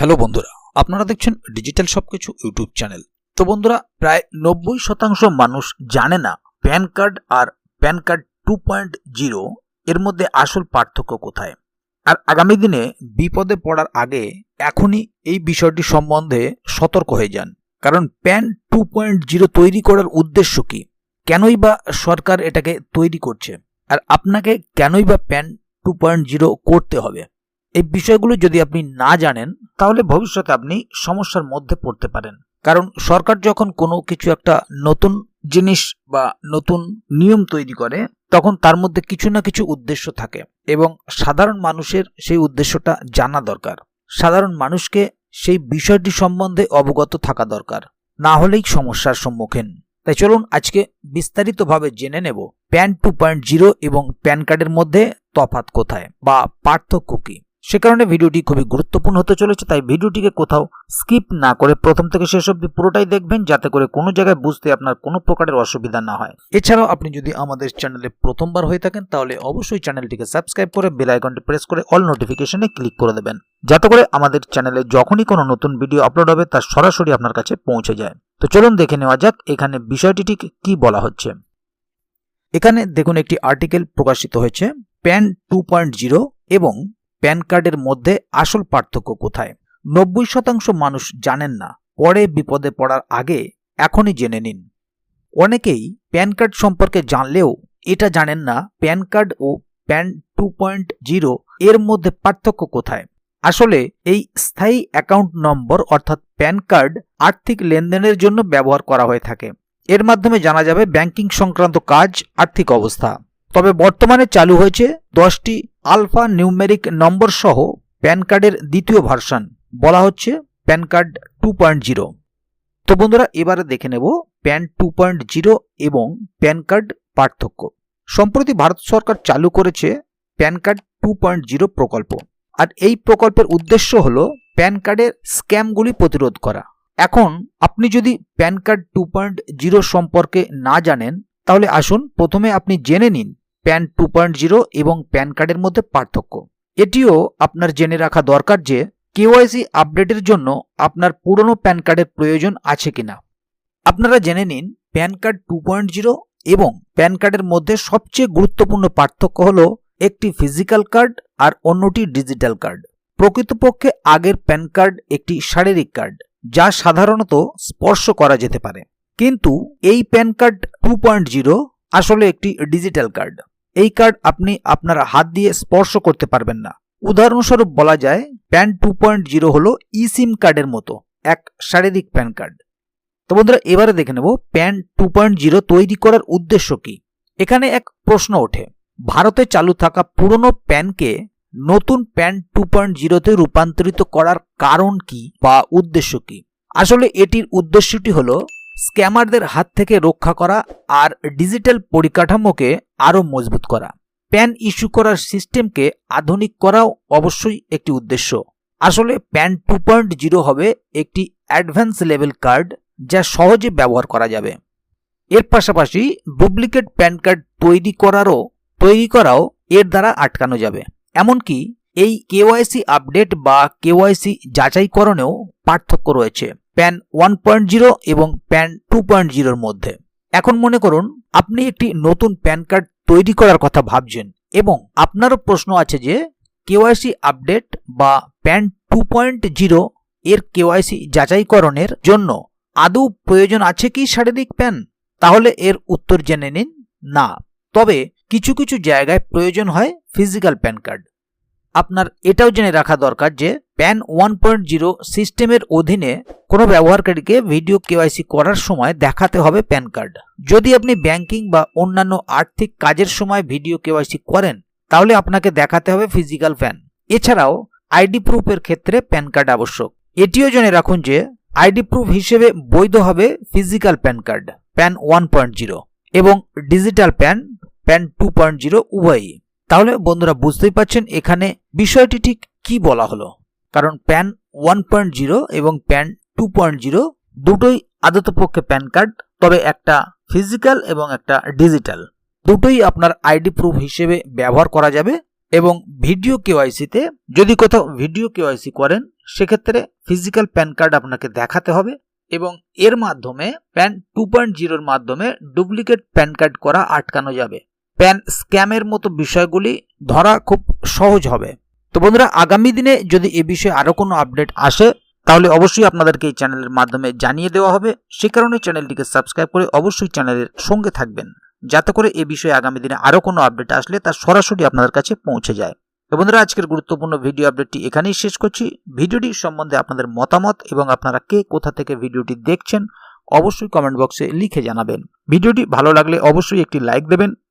Hello বন্ধুরা, আপনারা দেখছেন ডিজিটাল সবকিছু ইউটিউব চ্যানেল। তো বন্ধুরা, প্রায় নব্বই শতাংশ মানুষ জানে না প্যান কার্ড আর PAN card two point zero এর মধ্যে আসল পার্থক্য কোথায়। আর আগামী দিনে বিপদে পড়ার আগে এখনই এই বিষয়টি সম্বন্ধে সতর্ক হয়ে যান। কারণ প্যান টু পয়েন্ট জিরো তৈরি করার উদ্দেশ্য কি? কেনই বা সরকার এটাকে তৈরি করছে? আর আপনাকে কেনই বা প্যান টু পয়েন্ট জিরো করতে হবে? এই বিষয়গুলো যদি আপনি না জানেন তাহলে ভবিষ্যতে আপনি সমস্যার মধ্যে পড়তে পারেন। কারণ সরকার যখন কোনো কিছু একটা নতুন জিনিস বা নতুন নিয়ম তৈরি করে, তখন তার মধ্যে কিছু না কিছু উদ্দেশ্য থাকে এবং সাধারণ মানুষের সেই উদ্দেশ্যটা জানা দরকার। সাধারণ মানুষকে সেই বিষয়টি সম্বন্ধে অবগত থাকা দরকার, না হলেই সমস্যার সম্মুখীন। তাই চলুন আজকে বিস্তারিতভাবে জেনে নেব প্যান টু পয়েন্ট জিরো এবং প্যান কার্ডের মধ্যে তফাৎ কোথায় বা পার্থক্য কী। সে কারণে ভিডিওটি খুবই গুরুত্বপূর্ণ হতে চলেছে, তাই ভিডিওটিকে কোথাও স্কিপ না করে প্রথম থেকে শেষ অবধি পুরোটাই দেখবেন, যাতে করে কোনো জায়গায় বুঝতে আপনার কোনো প্রকারের অসুবিধা না হয়। এছাড়াও আপনি যদি আমাদের চ্যানেলে প্রথমবার হয়ে থাকেন, তাহলে অবশ্যই চ্যানেলটিকে সাবস্ক্রাইব করে বেল আইকনটি প্রেস করে অল নোটিফিকেশনে ক্লিক করে দেবেন, যাতে করে আমাদের চ্যানেলে যখনই কোনো নতুন ভিডিও আপলোড হবে, তা সরাসরি আপনার কাছে পৌঁছে যায়। তো চলুন দেখে নেওয়া যাক, এখানে বিষয়টি ঠিক কি বলা হচ্ছে। এখানে দেখুন, একটি আর্টিকেল প্রকাশিত হয়েছে প্যান টু পয়েন্ট জিরো এবং প্যান কার্ডের মধ্যে আসল পার্থক্য কোথায়? নব্বই শতাংশ মানুষ জানেন না, পরে বিপদে পড়ার আগে এখনই জেনে নিন। অনেকেই প্যান কার্ড সম্পর্কে জানলেও এটা জানেন না, প্যান কার্ড ও প্যান টু পয়েন্ট জিরো এর মধ্যে পার্থক্য কোথায়? আসলে এই স্থায়ী অ্যাকাউন্ট নম্বর অর্থাৎ প্যান কার্ড আর্থিক লেনদেনের জন্য ব্যবহার করা হয়ে থাকে। এর মাধ্যমে জানা যাবে ব্যাংকিং সংক্রান্ত কাজ, আর্থিক অবস্থা। তবে বর্তমানে চালু হয়েছে দশটি আলফা নিউমেরিক নম্বর সহ প্যান কার্ডের দ্বিতীয় ভার্সন। বলা হচ্ছে PAN card two point zero. তো বন্ধুরা, এবারে দেখে নেব প্যান টু পয়েন্ট জিরো এবং প্যান কার্ড পার্থক্য। সম্প্রতি ভারত সরকার চালু করেছে PAN card two point zero প্রকল্প। আর এই প্রকল্পের উদ্দেশ্য হল প্যান কার্ডের স্ক্যামগুলি প্রতিরোধ করা। এখন আপনি যদি PAN card two point zero সম্পর্কে না জানেন, তাহলে আসুন প্রথমে আপনি জেনে নিন প্যান টু পয়েন্ট জিরো এবং প্যান কার্ডের মধ্যে পার্থক্য। এটিও আপনার জেনে রাখা দরকার যে কেওয়াইসি আপডেটের জন্য আপনার পুরনো প্যান কার্ডের প্রয়োজন আছে কিনা। আপনারা জেনে নিন, PAN card two point zero এবং প্যান কার্ডের মধ্যে সবচেয়ে গুরুত্বপূর্ণ পার্থক্য হল একটি ফিজিক্যাল কার্ড আর অন্যটি ডিজিটাল কার্ড। প্রকৃতপক্ষে আগের প্যান কার্ড একটি শারীরিক কার্ড, যা সাধারণত স্পর্শ করা যেতে পারে। কিন্তু এই PAN card two point zero আসলে একটি ডিজিটাল কার্ড। এই কার্ড আপনি আপনার হাত দিয়ে স্পর্শ করতে পারবেন না। উদাহরণস্বরূপ বলা যায় প্যান টু পয়েন্ট জিরো হল ই সিম কার্ডের মতো এক শারীরিক প্যান কার্ড তো বন্ধুরা, এবারে দেখে নেব প্যান টু পয়েন্ট জিরো তৈরি করার উদ্দেশ্য কি? এখানে এক প্রশ্ন ওঠে। ভারতে চালু থাকা পুরনো প্যানকে নতুন প্যান টু পয়েন্ট জিরোতে রূপান্তরিত করার কারণ কি বা উদ্দেশ্য কি? আসলে এটির উদ্দেশ্যটি হলো স্ক্যামারদের হাত থেকে রক্ষা করা আর ডিজিটাল পরিকাঠামোকে আরও মজবুত করা। প্যান ইস্যু করার সিস্টেমকে আধুনিক করাও অবশ্যই একটি উদ্দেশ্য। আসলে প্যান টু পয়েন্ট জিরো হবে একটি অ্যাডভান্স লেভেল কার্ড যা সহজে ব্যবহার করা যাবে। এর পাশাপাশি ডুপ্লিকেট প্যান কার্ড তৈরি করারও, তৈরি করাও এর দ্বারা আটকানো যাবে। এমনকি এই কেওয়াইসি আপডেট বা কেওয়াইসি যাচাইকরণেও পার্থক্য রয়েছে। প্যান ওয়ান পয়েন্ট জিরো এবং প্যান টু পয়েন্ট জিরোর মধ্যে। এখন মনে করুন, আপনি একটি নতুন প্যান কার্ড তৈরি করার কথা ভাবছেন এবং আপনারও প্রশ্ন আছে যে কেওয়াইসি আপডেট বা প্যান টু পয়েন্ট জিরো এর কেওয়াইসি যাচাইকরণের জন্য আদৌ প্রয়োজন আছে কি শারীরিক প্যান তাহলে এর উত্তর জেনে নিন, না। তবে কিছু কিছু জায়গায় প্রয়োজন হয় ফিজিক্যাল প্যান কার্ড আপনার এটাও জেনে রাখা দরকার যে প্যান ওয়ান পয়েন্ট জিরো সিস্টেমের অধীনে কোনো ব্যবহারকারীকে ভিডিও কেওয়াইসি করার সময় দেখাতে হবে প্যান কার্ড যদি আপনি ব্যাংকিং বা অন্যান্য আর্থিক কাজের সময় ভিডিও কেওয়াইসি করেন, তাহলে আপনাকে দেখাতে হবে ফিজিক্যাল প্যান এছাড়াও আইডি প্রুফের ক্ষেত্রে প্যান কার্ড আবশ্যক। এটিও জেনে রাখুন যে আইডি প্রুফ হিসেবে বৈধ হবে physical PAN card PAN one point zero এবং digital PAN PAN two point zero উভয়ই। তাহলে বন্ধুরা বুঝতেই পারছেন এখানে বিষয়টি ঠিক কি বলা হলো। কারণ প্যান ওয়ান পয়েন্ট জিরো এবং প্যান টু পয়েন্ট জিরো দুটোই আদতপক্ষে প্যান কার্ড, তবে একটা ফিজিক্যাল এবং একটা ডিজিটাল। দুটোই আপনার আইডি প্রুফ হিসেবে ব্যবহার করা যাবে এবং ভিডিও কেওয়াইসিতে যদি কোথাও ভিডিও কেওয়াইসি করেন, সেক্ষেত্রে ফিজিক্যাল প্যান কার্ড আপনাকে দেখাতে হবে এবং এর মাধ্যমে, প্যান টু পয়েন্ট জিরোর মাধ্যমে ডুপ্লিকেট প্যান কার্ড করা আটকানো যাবে। প্যান স্ক্যামের মতো বিষয়গুলি ধরা খুব সহজ হবে। তো বন্ধুরা, আগামী দিনে যদি এ বিষয়ে আরও কোনো আপডেট আসে, তাহলে অবশ্যই আপনাদেরকে এই চ্যানেলের মাধ্যমে জানিয়ে দেওয়া হবে। সে কারণে চ্যানেলটিকে সাবস্ক্রাইব করে অবশ্যই চ্যানেলের সঙ্গে থাকবেন, যাতে করে এ বিষয়ে আগামী দিনে আরও কোনো আপডেট আসলে তা সরাসরি আপনাদের কাছে পৌঁছে যায়। তো বন্ধুরা, আজকের গুরুত্বপূর্ণ ভিডিও আপডেটটি এখানেই শেষ করছি। ভিডিওটি সম্বন্ধে আপনাদের মতামত এবং আপনারা কে কোথা থেকে ভিডিওটি দেখছেন, অবশ্যই কমেন্ট বক্সে লিখে জানাবেন। ভিডিওটি ভালো লাগলে অবশ্যই একটি লাইক দেবেন